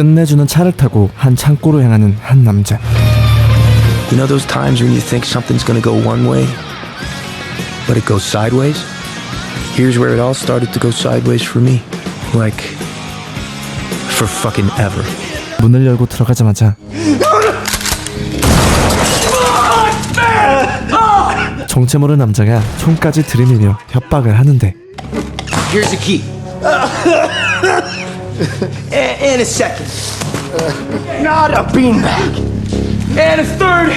끝내주는 차를 타고 한 창고로 향하는 한 남자. You know those times when you think something's gonna go one way, but it goes sideways? Here's where it all started to go sideways for me. Like, for fucking ever. 문을 열고 들어가자마자 정체 모를 남자가 총까지 들이밀며 협박을 하는데 Here's a key. And, and a second. Not a beanbag. And a third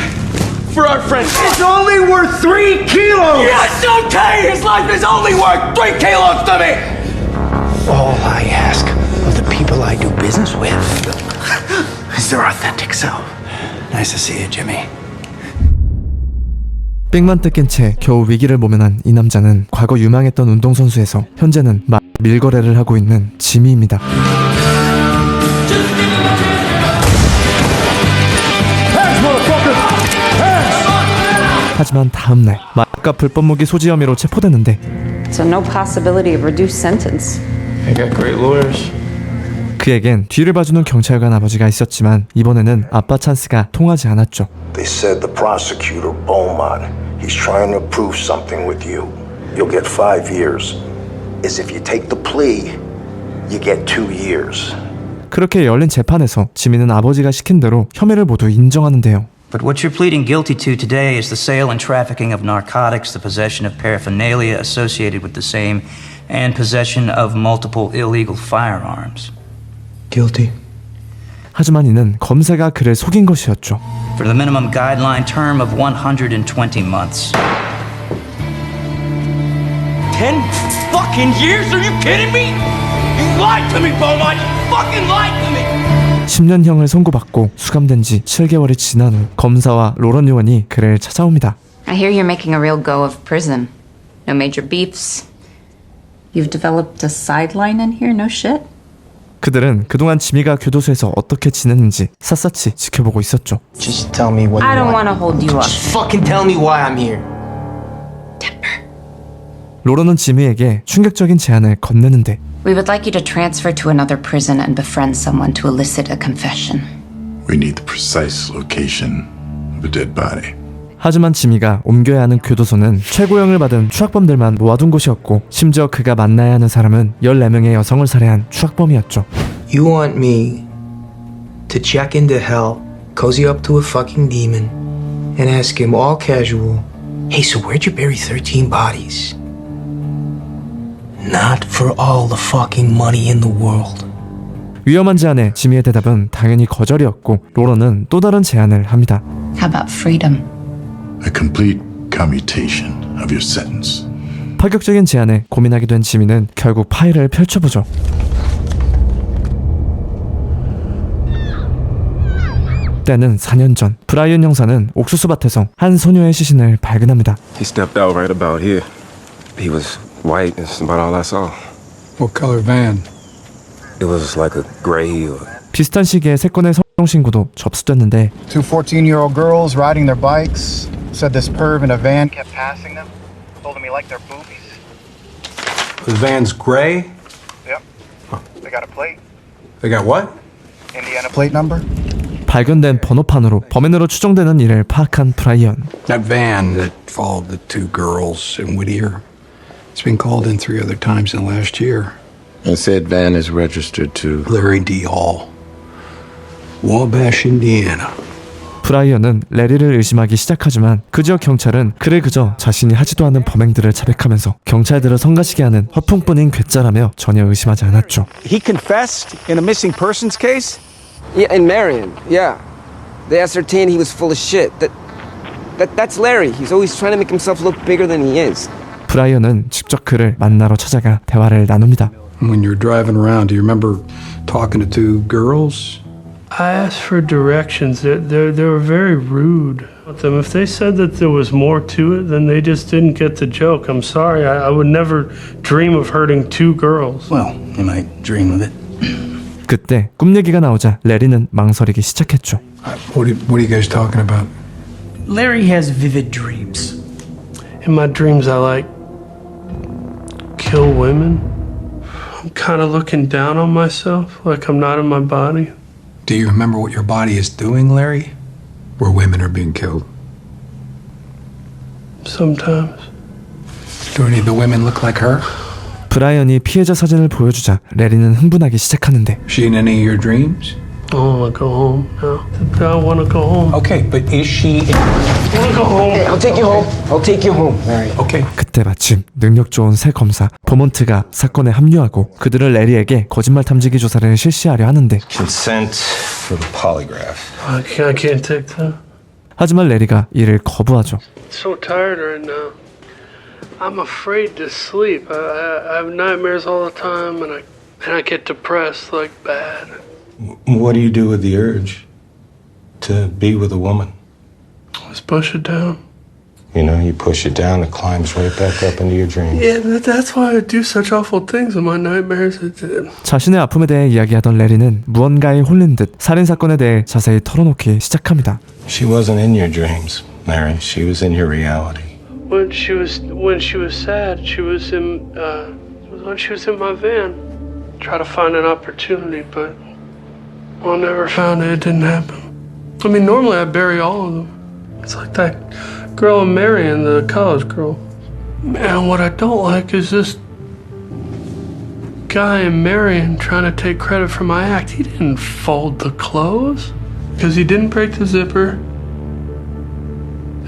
for our friend. It's only worth three kilos. Yes, okay. His life is only worth three kilos to me. All I ask of the people I do business with is their authentic self. Nice to see you, Jimmy. 삥만 뜯긴 채 겨우 위기를 모면한 이 남자는 과거 유망했던 운동선수에서 현재는 막 밀거래를 하고 있는 지미입니다. 하지만 다음날 막가 불법 무기 소지 혐의로 체포되는데 So no possibility of reduced sentence. I got great lawyers. 그에겐 뒤를 봐주는 경찰관 아버지가 있었지만 이번에는 아빠 찬스가 통하지 않았죠. They said the prosecutor, Beaumont, he's trying to prove something with you. You'll get five years. Is if you take the plea, you get two years. 그렇게 열린 재판에서 지미는 아버지가 시킨 대로 혐의를 모두 인정하는데요. But what you're pleading guilty to today is the sale and trafficking of narcotics, the possession of paraphernalia associated with the same, and possession of multiple illegal firearms. Guilty. 하지만 이는 검사가 그를 속인 것이었죠. For the minimum guideline term of 120 months. Ten fucking years? Are you kidding me? You lied to me, Beaumont. You fucking lied to me. 10년형을 선고받고 수감된 지 7개월이 지난 후 검사와 로런 요원이 그를 찾아옵니다. I hear you're making a real go of prison. No major beefs. You've developed a sideline in here? No shit? 그들은 그동안 지미가 교도소에서 어떻게 지냈는지 샅샅이 지켜보고 있었죠. Just tell me what I you don't want. to hold you up. Fucking tell me why I'm here. 로런은 지미에게 충격적인 제안을 건네는데 We would like you to transfer to another prison and befriend someone to elicit a confession. We need the precise location of a dead body. 하지만 지미가 옮겨야 하는 교도소는 최고형을 받은 추악범들만 모아둔 곳이었고 심지어 그가 만나야 하는 사람은 14명의 여성을 살해한 추악범이었죠. You want me to check into hell, cozy up to a fucking demon, and ask him all casual, hey, so where'd you bury 13 bodies? Not for all the fucking money in the world. 위험한 제안에 지미의 대답은 당연히 거절이었고 로런은 또 다른 제안을 합니다. How about freedom? A complete commutation of your sentence. 파격적인 제안에 고민하게 된 지미는 결국 파일을 펼쳐보죠. 때는 4년 전 브라이언 형사는 옥수수밭에서 한 소녀의 시신을 발견합니다. He stepped out right about here. He was white. That's about all I saw. What color van? It was like a gray or 비슷한 시기에 세 건의 성형 신고도 접수됐는데 Two 14 year old girls riding their bikes. Said this perv in a van kept passing them. Told them he liked their boobies. The van's gray. Yep. They got a plate. They got what? Indiana plate number? 발견된 번호판으로 범인으로 추정되는 이를 파악한 브라이언. That van that followed the two girls in Whittier. It's been called in three other times in the last year. And said van is registered to. Larry D. Hall. Wabash, Indiana. 브라이언은 레리를 의심하기 시작하지만 그 지역 경찰은 그를 그저 자신이 하지도 않은 범행들을 자백하면서 경찰들을 성가시게 하는 허풍뿐인 괴짜라며 전혀 의심하지 않았죠. He confessed in a missing persons case? Yeah, in Marion, yeah. They ascertained he was full of shit. That, that that's Larry. He's always trying to make himself look bigger than he is. 브라이언은 직접 그를 만나러 찾아가 대화를 나눕니다. When you're driving around, do you remember talking to two girls? I asked for directions. They they they were very rude with them. If they said that there was more to it, then they just didn't get the joke. I'm sorry. I, I would never dream of hurting two girls. Well, you might dream of it. 그때 꿈 얘기가 나오자 레리는 망설이기 시작했죠. What are, what are you guys talking about? Larry has vivid dreams. In my dreams, I like kill women. I'm kind of looking down on myself, like I'm not in my body. Do you remember what your body is doing, Larry? Where women are being killed? Sometimes. Do any of the women look like her? 브라이언이 피해자 사진을 보여주자 레리는 흥분하기 시작하는데 She in any of your dreams? I want to go home now. I want to go home. Okay, but is she. I want to go home. I'll take you home. I'll take you home, Larry. Okay. 그때 마침 능력 좋은 새 검사 보몬트가 사건에 합류하고 그들을 레리에게 거짓말 탐지기 조사를 실시하려 하는데 Consent for the polygraph. I can't, I can't take that. 하지만 레리가 이를 거부하죠. so tired right now. I'm afraid to sleep. I, I, I have nightmares all the time, and I and I get depressed like bad. What do you do with the urge to be with a woman? Just push it down. You know, you push it down, it climbs right back up into your dreams. Yeah, that, that's why I do such awful things in my nightmares. It, it, 자신의 아픔에 대해 이야기하던 레리는 무언가에 홀린 듯 살인 사건에 대해 자세히 털어놓기 시작합니다. She wasn't in your dreams, Larry. She was in your reality. when she was when she was sad, she was in uh, when she was in my van. Try to find an opportunity, but well, never found it. It didn't happen. I mean, normally I bury all of them. It's like that girl I'm marrying, the college girl. Man, what I don't like is this guy I'm marrying trying to take credit for my act. He didn't fold the clothes because he didn't break the zipper.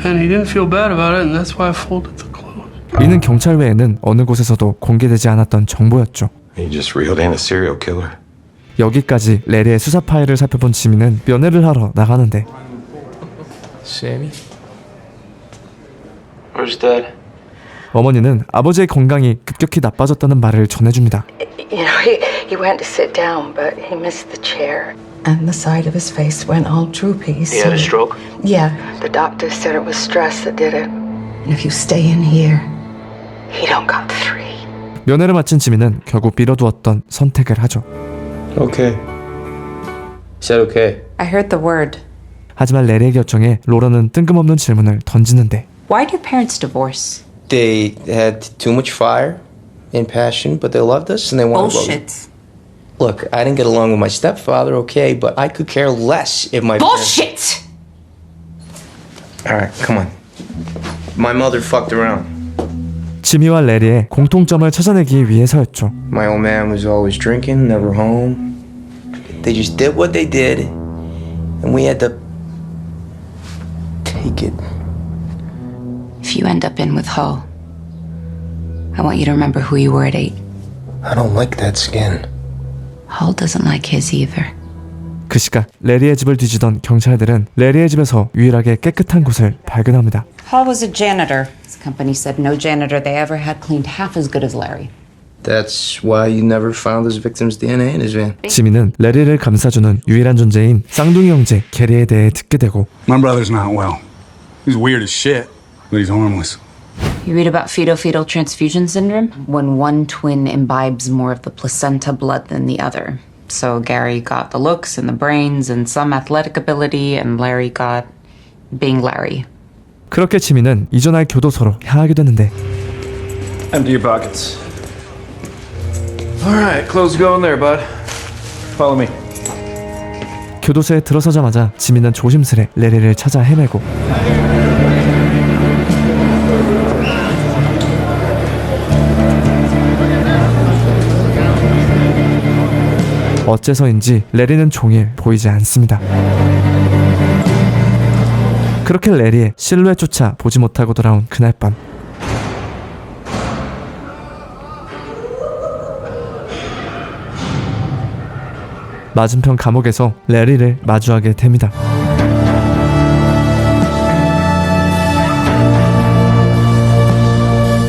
And he didn't feel bad about it, and that's why I folded the clothes. 이는 경찰 외에는 어느 곳에서도 공개되지 않았던 정보였죠. You just reeled in a serial killer. 여기까지 레리의 수사 파일을 살펴본 지민은 면회를 하러 나가는데 Sammy? Where's Dad? 어머니는 아버지의 건강이 급격히 나빠졌다는 말을 전해줍니다. You know, he, he went to sit down, but he missed the chair. And the side of his face went all droopy. He had a so- stroke? Yeah. The doctor said it was stress that did it. And if you stay in here, he don't got three. 면회를 마친 지민은 결국 미뤄두었던 선택을 하죠. Okay. Said okay. I heard the word. 하지만 레리의 결정에 로런은 뜬금없는 질문을 던지는데 Why'd your parents divorce? They had too much fire and passion, but they loved us and they wanted Bullshit. Look, I didn't get along with my stepfather, okay, but I could care less if my Bullshit! All right, come on. My mother fucked around. 지미와 레리의 공통점을 찾아내기 위해서였죠. My old man was always drinking, never home. They just did what they did, and we had to take it. If you end up in with Hull, I want you to remember who you were at eight. I don't like that skin. Hull doesn't like his either. 그 시각 레리의 집을 뒤지던 경찰들은 레리의 집에서 유일하게 깨끗한 곳을 발견합니다. Hull was a janitor. His company said no janitor they ever had cleaned half as good as Larry. That's why you never found his victim's DNA in his van. 지민은 레리를 감싸주는 유일한 존재인 쌍둥이 형제 게리에 대해 듣게 되고 My brother's not well. He's weird as shit, but he's harmless. You read about fetal-fetal transfusion syndrome when one twin imbibes more of the placenta blood than the other. So Gary got the looks and the brains and some athletic ability, and Larry got being Larry. 그렇게 지민은 이전할 교도소로 향하게 되는데 Empty your pockets. All right, clothes go in there, bud. Follow me. 교도소에 들어서자마자 지민은 조심스레 레리를 찾아 헤매고 어째서인지 레리는 종일 보이지 않습니다. 그렇게 레리의 실루엣조차 보지 못하고 돌아온 그날 밤 맞은편 감옥에서 레리를 마주하게 됩니다.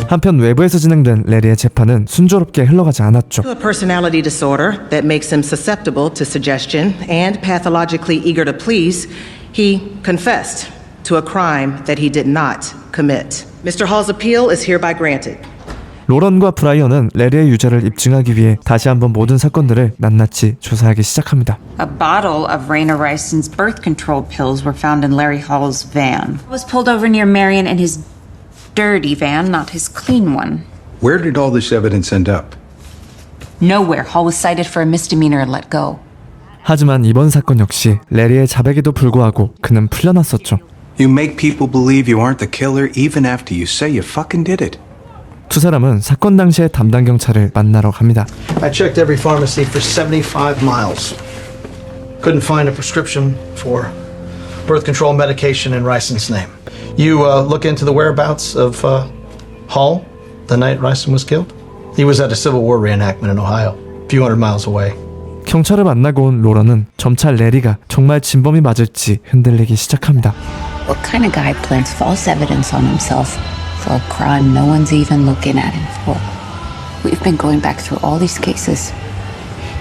한편 외부에서 진행된 레리의 재판은 순조롭게 흘러가지 않았죠. a personality disorder that makes him susceptible to suggestion and pathologically eager to please, he confessed to a crime that he did not commit. Mr. Hall's appeal is hereby granted. 로런과 브라이언은 레리의 유죄를 입증하기 위해 다시 한번 모든 사건들을 낱낱이 조사하기 시작합니다. A bottle of Raina Ryson's birth control pills were found in Larry Hall's van. It was pulled over near Marion in his dirty van, not his clean one. Where did all this evidence end up? Nowhere. Hall was cited for a misdemeanor and let go. 하지만 이번 사건 역시 레리의 자백에도 불구하고 그는 풀려났었죠. You make people believe you aren't the killer even after you say you fucking did it. 두 사람은 사건 당시의 담당 경찰을 만나러 갑니다. I checked every pharmacy for 75 miles. Couldn't find a prescription for birth control medication in Ryson's name. You uh, look into the whereabouts of uh, Hall the night Ryson was killed? He was at a Civil War reenactment in Ohio, a few hundred miles away. 경찰을 만나고 온 로런은 점차 레리가 정말 진범이 맞을지 흔들리기 시작합니다. What kind of guy plants false evidence on himself for a crime no one's even looking at him for? We've been going back through all these cases.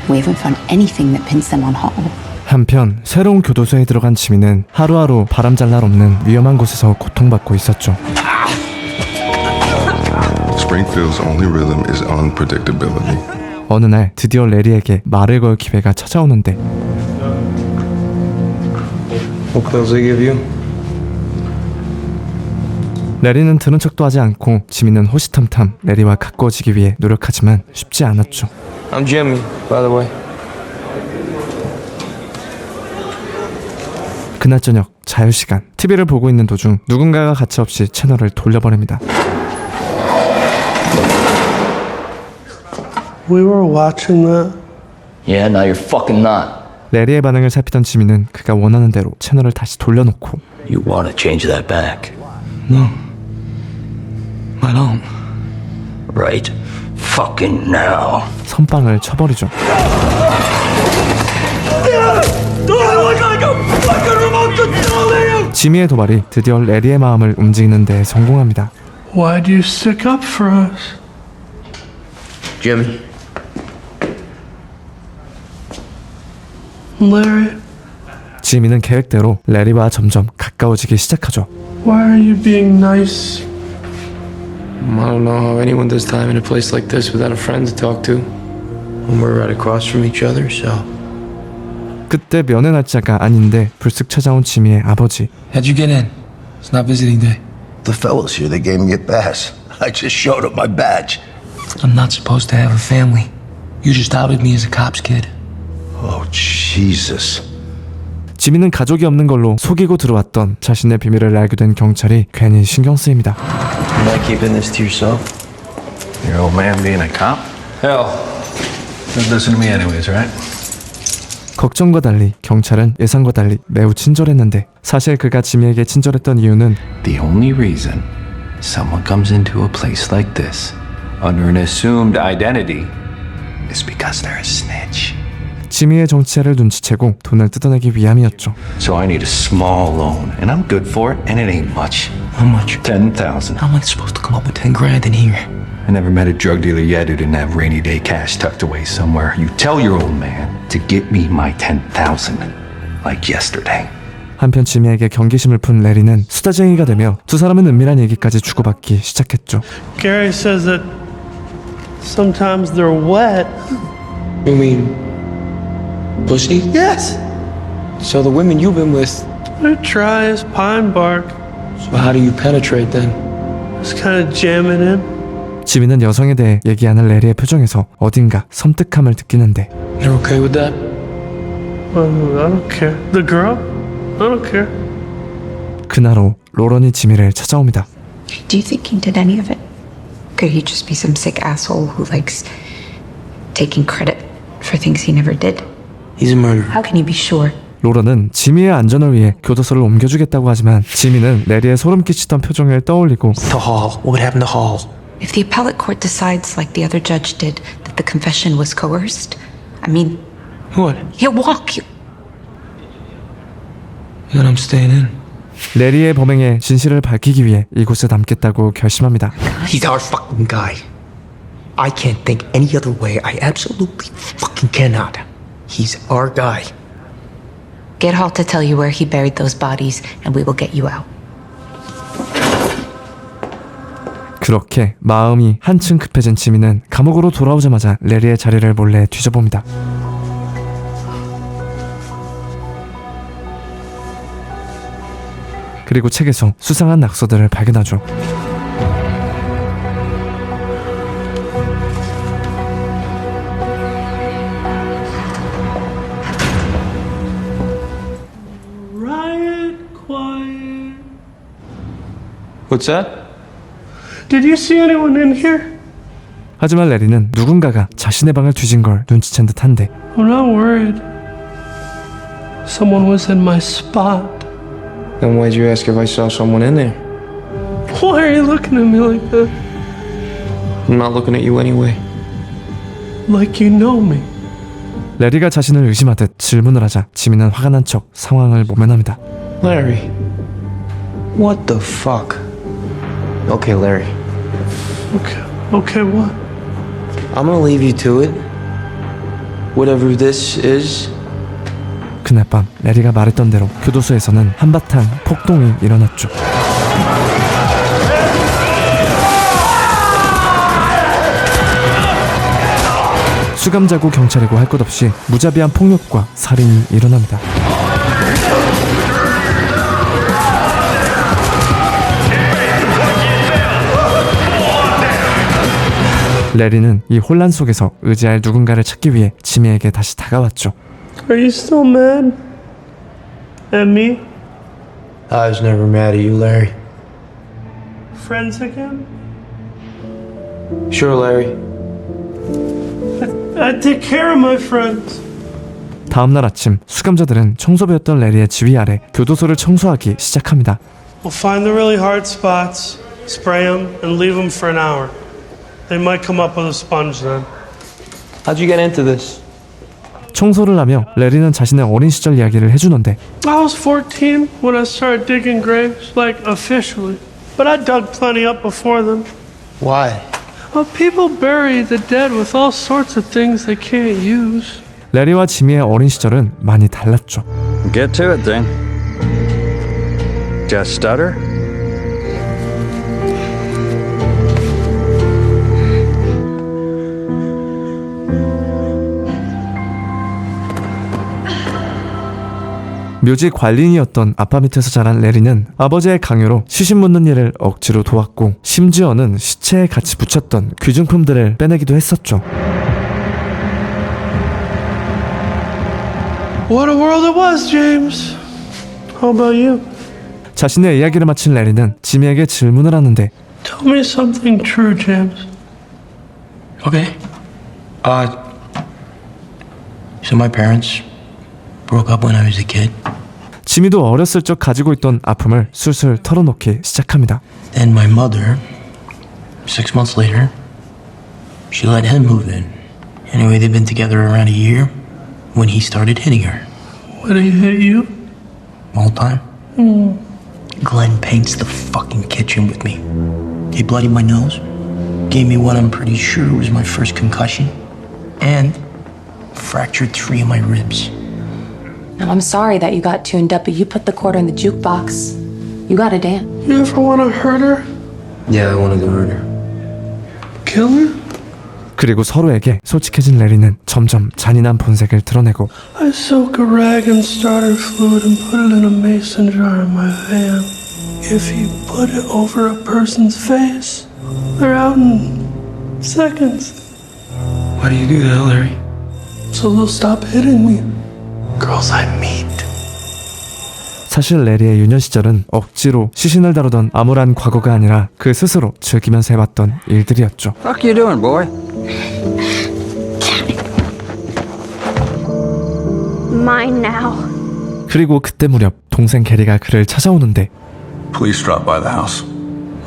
We haven't found anything that pins them on Hall. 한편 새로운 교도소에 들어간 지민은 하루하루 바람잘 날 없는 위험한 곳에서 고통받고 있었죠. Springfield's only rhythm is unpredictability. 어느 날 드디어 레리에게 말을 걸 기회가 찾아오는데 What clothes they give you? 레리는 들은 척도 하지 않고 지민은 호시탐탐 레리와 가까워지기 위해 노력하지만 쉽지 않았죠. I'm Jimmy, by the way. 그날 저녁 자유시간 TV를 보고 있는 도중 누군가가 가차없이 채널을 돌려버립니다. We were watching that. Yeah, now you're fucking not. 레리의 반응을 살피던 지민은 그가 원하는 대로 채널을 다시 돌려놓고 You want to change that back. No. I don't. Right fucking now. 선빵을 쳐버리죠. 지미의 도발이 드디어 레리의 마음을 움직이는 데 성공합니다. Why'd you stick up for us? Jimmy. Larry, 지미는 계획대로 레리와 점점 가까워지기 시작하죠. why are you being nice? I don't know how anyone does time in a place like this without a friend to talk to. When we're right across from each other, so. 그때 면회 날짜가 아닌데 불쑥 찾아온 지미의 아버지. How'd you get in? It's not visiting day. The fellows here, they gave me a pass. I just showed them my badge. I'm not supposed to have a family. You just outed me as a cop's kid. Oh, Jesus. 지미는 가족이 없는 걸로 속이고 들어왔던 자신의 비밀을 알게 된 경찰이 괜히 신경 쓰입니다. Am I keeping this to yourself? Your old man being a cop? Hell, don't listen to me anyways, right? 걱정과 달리 경찰은 예상과 달리 매우 친절했는데 사실 그가 지미에게 친절했던 이유는 The only reason someone comes into a place like this under an assumed identity is because they're a snitch. 지미의 정치를 눈치채고 돈을 뜯어내기 위함이었죠. So I need a small loan, and I'm good for it, and it ain't much. How much? Ten thousand. How am I supposed to come up with 10 grand in here? I never met a drug dealer yet who didn't have rainy day cash tucked away somewhere. You tell your old man to get me my ten thousand, like yesterday. 한편 지미에게 경계심을 푼 레리는 수다쟁이가 되며 두 사람은 은밀한 얘기까지 주고받기 시작했죠. Gary says that sometimes they're wet. You mean pussy? Yes. So the women you've been with, They're dry as pine bark. so how do you penetrate then? Just kind of jamming in. 지미는 여성에 대해 얘기하는 레리의 표정에서 어딘가 섬뜩함을 느끼는데 You're okay with that? Well, I don't care. The girl? I don't care. 그날 후 로런이 지미를 찾아옵니다. Do you think he did any of it? Could he just be some sick asshole who likes taking credit for things he never did? He's a murderer. How can you be sure? 로런은 지미의 안전을 위해 교도소를 옮겨주겠다고 하지만 지미는 레리의 소름 끼치던 표정을 떠올리고 The hall. What happened to Hall? If the appellate court decides, like the other judge did, that the confession was coerced, I mean, What? he'll walk you. Then I'm staying in. 레리의 범행의 진실을 밝히기 위해 이곳에 남겠다고 결심합니다. He's our fucking guy. I can't think any other way. I absolutely fucking cannot. He's our guy. Get Hall to tell you where he buried those bodies, and we will get you out. 그렇게 마음이 한층 급해진 지민은 감옥으로 돌아오자마자 레리의 자리를 몰래 뒤져봅니다. 그리고 책에서 수상한 낙서들을 발견하죠. What's that? Did you see anyone in here? 하지만 레리는 누군가가 자신의 방을 뒤진 걸 눈치챈 듯한데 I'm not worried. Someone was in my spot. Then why'd you ask if I saw someone in there? Why are you looking at me like that? I'm not looking at you anyway. Like you know me. 레리가 자신을 의심하듯 질문을 하자 지민은 화가 난 척 상황을 모면합니다. Larry. What the fuck? Okay, Larry. Okay. Okay, what? I'm gonna leave you to it. Whatever this is, 그날 밤 레리가 말했던 대로 교도소에서는 한바탕 폭동이 일어났죠. 수감자고 경찰이고 할 것 없이 무자비한 폭력과 살인이 일어납니다. 레리는 이 혼란 속에서 의지할 누군가를 찾기 위해 지미에게 다시 다가왔죠. Are you still mad? At me? I was never mad at you, Larry. Friends again? Sure, Larry. I take care of my friends. 다음 날 아침 수감자들은 청소부였던 레리의 지휘 아래 교도소를 청소하기 시작합니다. We'll find the really hard spots, spray them, and leave them for an hour. They might come up with a sponge then. How'd you get into this? 청소를 하며 레리는 자신의 어린 시절 이야기를 해주는데 I was 14 when I started digging graves, like officially. But I dug plenty up before then. Why? Well, people bury the dead with all sorts of things they can't use. 레리와 지미의 어린 시절은 많이 달랐죠. Get to it then. Just stutter? 묘지 관리인이었던 아빠 밑에서 자란 레리는 아버지의 강요로 시신 묻는 일을 억지로 도왔고 심지어는 시체에 같이 붙였던 귀중품들을 빼내기도 했었죠. What a world it was, James. How about you? 자신의 이야기를 마친 레리는 지미에게 질문을 하는데 Tell me something true, James. Okay. Uh, so my parents broke up when I was a kid. 지미도 어렸을 적 가지고 있던 아픔을 술술 털어놓기 시작합니다. Then my mother, six months later, she let him move in. Anyway, they've been together around a year when he started hitting her. When he hit you? All the time. Mm. Glenn paints the fucking kitchen with me. He bloodied my nose, gave me what I'm pretty sure was my first concussion, and fractured three of my ribs. Now, I'm sorry that you got tuned up, but you put the quarter in the jukebox. You gotta dance. You ever want to hurt her? Yeah, I wanted to hurt her. Kill her? 그리고 서로에게 솔직해진 레리는 점점 잔인한 본색을 드러내고 I soak a rag in starter fluid and put it in a mason jar in my van. If you put it over a person's face, they're out in seconds. Why do you do that, Larry? So they'll stop hitting me. Girls I meet. 사실 레리의 유년 시절은 억지로 시신을 다루던 암울한 과거가 아니라 그 스스로 즐기면서 해왔던 일들이었죠. Fuck you doing, boy? Mine now. 그리고 그때 무렵 동생 게리가 그를 찾아오는데 Please drop by the house.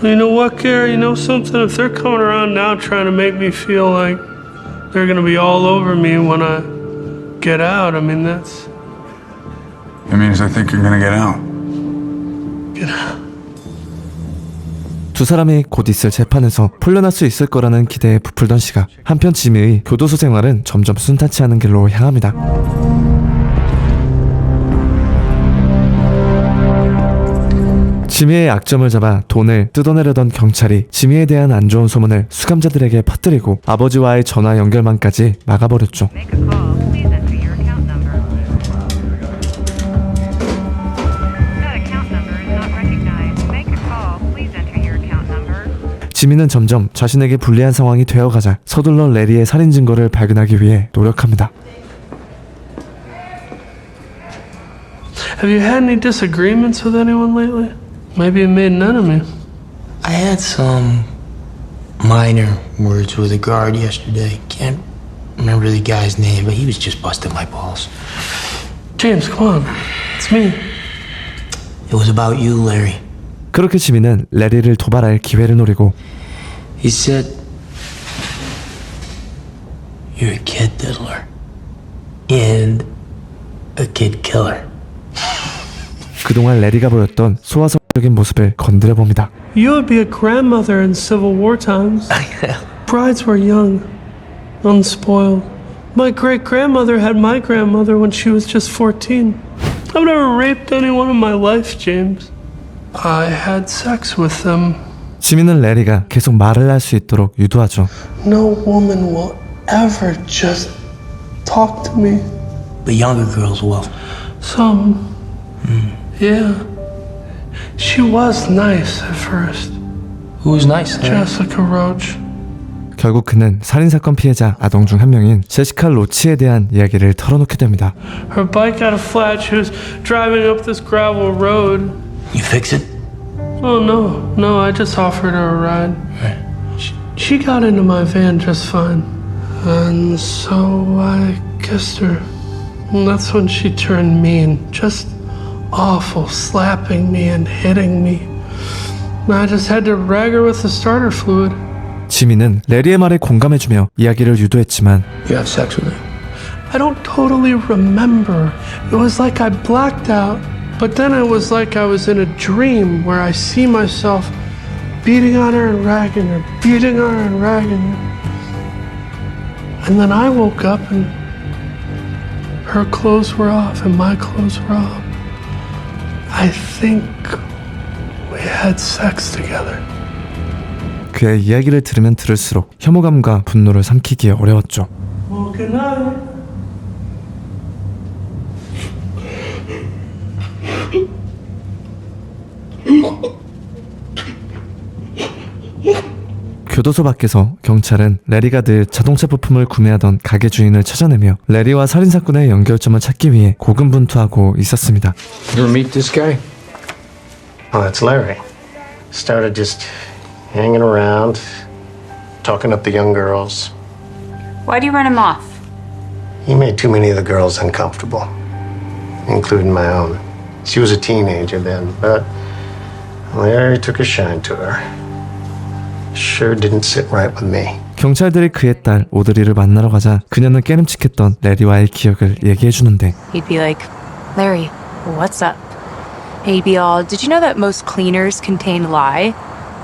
You know what, Gary? You know something? If they're coming around now trying to make me feel like they're gonna be all over me when I get out, I mean, that's. It means I think you're gonna get out. Get out. 두 사람이 곧 있을 재판에서 풀려날 수 있을 거라는 기대에 부풀던 시각 한편 지미의 교도소 생활은 점점 순탄치 않은 길로 향합니다. 지미의 약점을 잡아 돈을 뜯어내려던 경찰이 지미에 대한 안 좋은 소문을 수감자들에게 퍼뜨리고 아버지와의 전화 연결만까지 막아버렸죠. 지미는 점점 자신에게 불리한 상황이 되어가자 서둘러 레리의 살인 증거를 발견하기 위해 노력합니다. Have you had any disagreements with anyone lately? Maybe you made an enemy. I had some minor words with a guard yesterday. Can't remember the guy's name, but he was just busting my balls. James, come on. It's me. It was about you, Larry. 그렇게 지민은 레리를 도발할 기회를 노리고 He said, You're a kid diddler and a kid killer. 그동안 레리가 보였던 소아성적인 모습을 건드려 봅니다. You would be a grandmother in Civil War times. Brides were young, unspoiled. My great grandmother had my grandmother when she was just 14. I've never raped anyone in my life, James. I had sex with them. 지민은 레리가 계속 말을 할 수 있도록 유도하죠. No woman will ever just talk to me. But younger girls will. Some. Yeah. She was nice at first. Who was nice? Jessica Roach. 결국 그는 살인 사건 피해자 아동 중 한 명인 제시카 로치에 대한 이야기를 털어놓게 됩니다. Her bike had a flat. She was driving up this gravel road. You fix it? Oh, no. No, I just offered her a ride. She, she got into my van just fine. And so I kissed her. And that's when she turned mean. Just awful, slapping me and hitting me. And I just had to rag her with the starter fluid. 지민은 레리의 말에 공감해주며 이야기를 유도했지만 You have sex with her? I don't totally remember. It was like I blacked out, but then it was like I was in a dream where I see myself beating on her and ragging her, beating on her and ragging her. And then I woke up and her clothes were off and my clothes were off. I think we had sex together. 그의 이야기를 들으면 들을수록 혐오감과 분노를 삼키기에 어려웠죠. Well, 교도소 밖에서 경찰은 레리가 늘 자동차 부품을 구매하던 가게 주인을 찾아내며 레리와 살인 사건의 연결점을 찾기 위해 고군분투하고 있었습니다. You ever meet this guy? Oh, that's Larry. Started just hanging around, talking up the young girls. Why'd you run him off? He made too many of the girls uncomfortable, including my own. She was a teenager then, but Larry took a shine to her. Sure didn't sit right with me. 경찰들이 그의 딸 오드리를 만나러 가자 그녀는 깨름칙했던 레리와의 기억을 얘기해 주는데 He'd be like, Larry, what's up? And he'd be all, Did you know that most cleaners contain lye?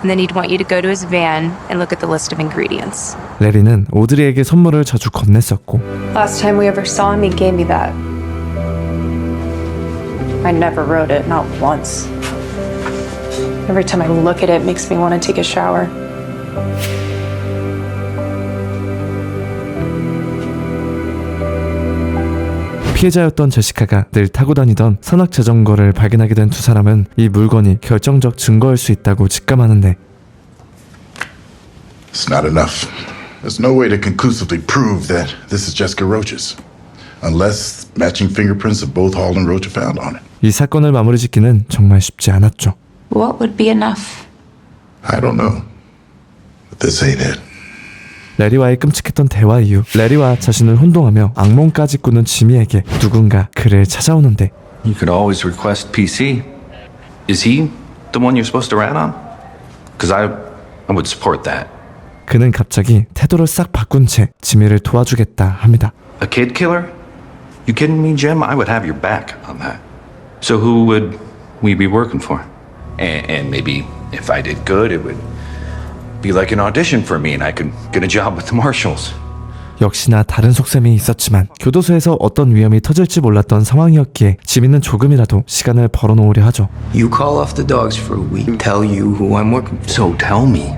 And then he'd want you to go to his van and look at the list of ingredients. 레리는 오드리에게 선물을 자주 건넸었고 Last time we ever saw him, he gave me that. I never wrote it, not once. Every time I look at it, it makes me want to take a shower. 피해자였던 제시카가 늘 타고 다니던 산악 자전거를 발견하게 된 두 사람은 이 물건이 결정적 증거일 수 있다고 직감하는데 It's not enough. There's no way to conclusively prove that this is Jessica Roach's, unless matching fingerprints of both Hall and Roach are found on it. 이 사건을 마무리 짓기는 정말 쉽지 않았죠. What would be enough? I don't know. This ain't it. 레리와의 끔찍했던 대화 이후 레리와 자신을 혼동하며 악몽까지 꾸는 지미에게 누군가 그를 찾아오는데 You could always request PC. Is he the one you're supposed to rat on? Because I, I would support that. 그는 갑자기 태도를 싹 바꾼 채 지미를 도와주겠다 합니다. A kid killer? You kidding me, Jim? I would have your back on that. So who would we be working for? And, and maybe if I did good, it would be like an audition for me and I could get a job with the marshals. 역시나 다른 속셈이 있었지만 교도소에서 어떤 위험이 터질지 몰랐던 상황이었기에 지민은 조금이라도 시간을 벌어놓으려 하죠. You call off the dogs for a week. Tell you who I'm working for. So tell me.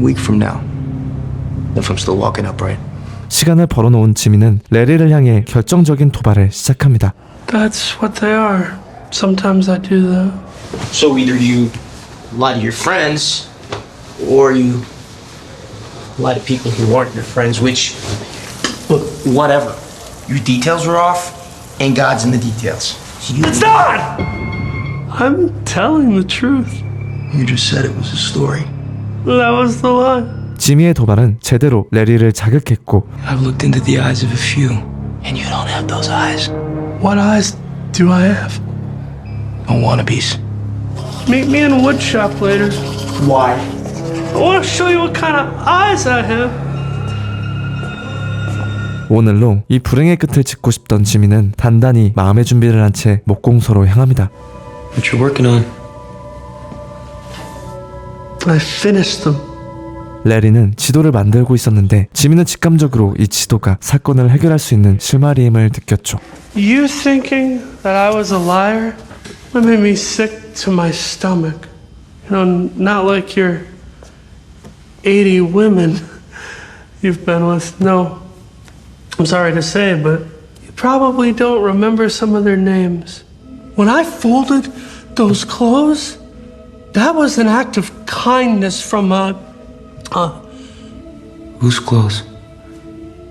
week from now. If I'm still walking upright. 시간을 벌어놓은 지민은 레리를 향해 결정적인 도발을 시작합니다. That's what they are. Sometimes I do that. So either you lie to your friends, or you lie to people who aren't your friends, which, look, whatever. Your details are off, and God's in the details. You It's not! I'm telling the truth. You just said it was a story. That was the lie. 지미의 도발은 제대로 레리를 자극했고 I've looked into the eyes of a few, and you don't have those eyes. What eyes do I have? No wannabes. Meet me in a wood shop later. Why? I want to show you what kind of eyes I have. 오늘로 이 불행의 끝을 짓고 싶던 지미는 단단히 마음의 준비를 한 채 목공소로 향합니다. What you working on? I finished them. 레리는 지도를 만들고 있었는데 지미는 직감적으로 이 지도가 사건을 해결할 수 있는 실마리임을 느꼈죠. You thinking that I was a liar? That made me sick to my stomach. You know, not like your 80 women you've been with. No, I'm sorry to say, but you probably don't remember some of their names. When I folded those clothes, that was an act of kindness from a, a Who's close?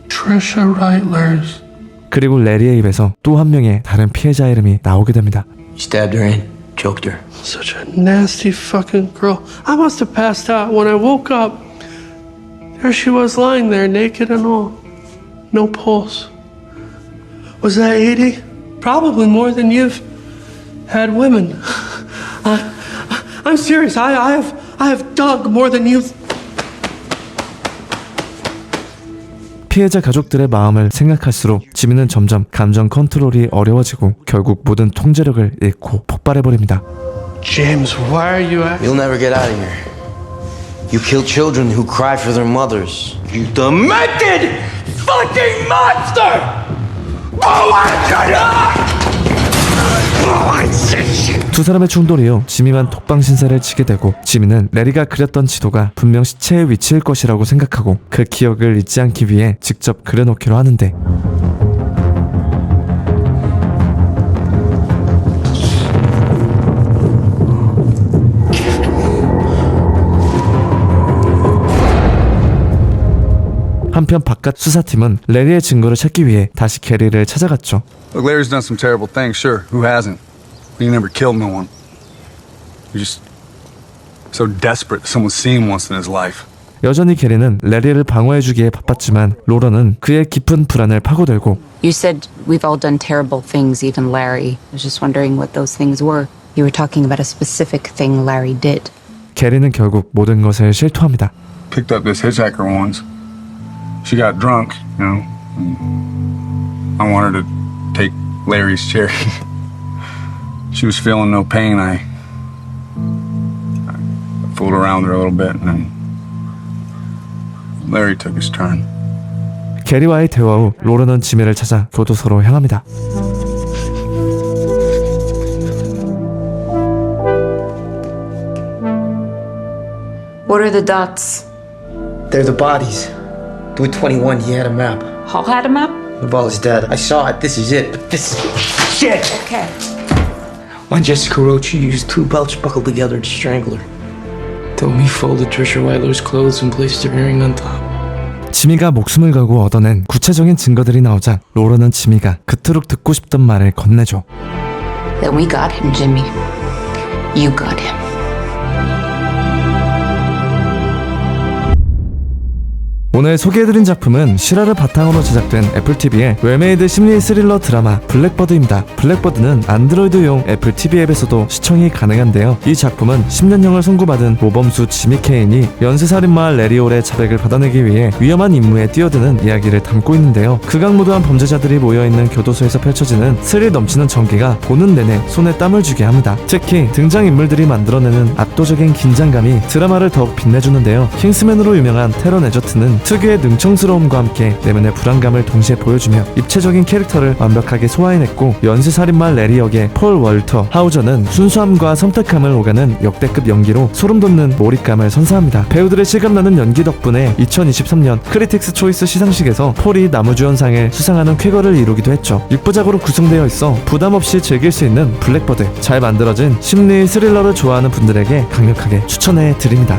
Trisha Reitlers. 그리고 레리의 입에서 또 한 명의 다른 피해자 이름이 나오게 됩니다. You stabbed her in, choked her. Such a nasty fucking girl. I must have passed out. When I woke up, there she was lying there, naked and all. No pulse. Was that 80? Probably more than you've had women. I, I'm serious. I, I have I have dug more than you've 피해자 가족들의 마음을 생각할수록 지미는 점점 감정 컨트롤이 어려워지고 결국 모든 통제력을 잃고 폭발해버립니다. James, why are you at You'll never get out of here. You kill children who cry for their mothers. You demented fucking monster! Oh my god! 두 사람의 충돌이요. 지미만 독방 신세를 지게 되고 지미는 레리가 그렸던 지도가 분명 시체의 위치일 것이라고 생각하고 그 기억을 잊지 않기 위해 직접 그려놓기로 하는데 한편 바깥 수사팀은 레리의 증거를 찾기 위해 다시 게리를 찾아갔죠. Look, Larry's done some terrible things, sure. Who hasn't? But he never killed no one. He's just so desperate that someone's seen once in his life. 여전히 게리는 레리를 방어해주기에 바빴지만 로런은 그의 깊은 불안을 파고들고 You said we've all done terrible things, even Larry. I was just wondering what those things were. You were talking about a specific thing Larry did. 게리는 결국 모든 것을 실토합니다. Picked up this hitchhiker once. She got drunk, you know. and I wanted to take Larry's chair. she was feeling no pain. I, I fooled around with her a little bit, and then Larry took his turn. 게리와의 대화 후 로런은 지미를 찾아 교도소로 향합니다. What are the dots? They're the bodies. With 21, he had a map. Hall had a map? The ball is dead. I saw it. This is it. But this is shit. Okay. When Jessica Roach used Two belts buckled together to strangle her. told me folded Trisha Weiler's clothes and placed her earring on top. 지미가 목숨을 걸고 얻어낸 구체적인 증거들이 나오자 로런은 지미가 그토록 듣고 싶던 말을 건네줘. Then we got him, Jimmy. You got him. 오늘 소개해드린 작품은 실화를 바탕으로 제작된 애플TV의 웰메이드 심리 스릴러 드라마 블랙버드입니다. 블랙버드는 안드로이드용 애플 TV 앱에서도 시청이 가능한데요. 이 작품은 10년형을 선고받은 모범수 지미 케인이 연쇄살인마 레리올의 자백을 받아내기 위해 위험한 임무에 뛰어드는 이야기를 담고 있는데요. 극악무도한 범죄자들이 모여있는 교도소에서 펼쳐지는 스릴 넘치는 전개가 보는 내내 손에 땀을 주게 합니다. 특히 등장인물들이 만들어내는 압도적인 긴장감이 드라마를 더욱 빛내주는데요. 킹스맨으로 유명한 테런 에저트는 특유의 능청스러움과 함께 내면의 불안감을 동시에 보여주며 입체적인 캐릭터를 완벽하게 소화해냈고 연쇄살인마 레리 역의 폴 월터 하우저는 순수함과 섬뜩함을 오가는 역대급 연기로 소름 돋는 몰입감을 선사합니다. 배우들의 실감나는 연기 덕분에 2023년 크리틱스 초이스 시상식에서 폴이 나무주연상을 수상하는 쾌거를 이루기도 했죠. 6부작으로 구성되어 있어 부담 없이 즐길 수 있는 블랙버드 잘 만들어진 심리 스릴러를 좋아하는 분들에게 강력하게 추천해 드립니다.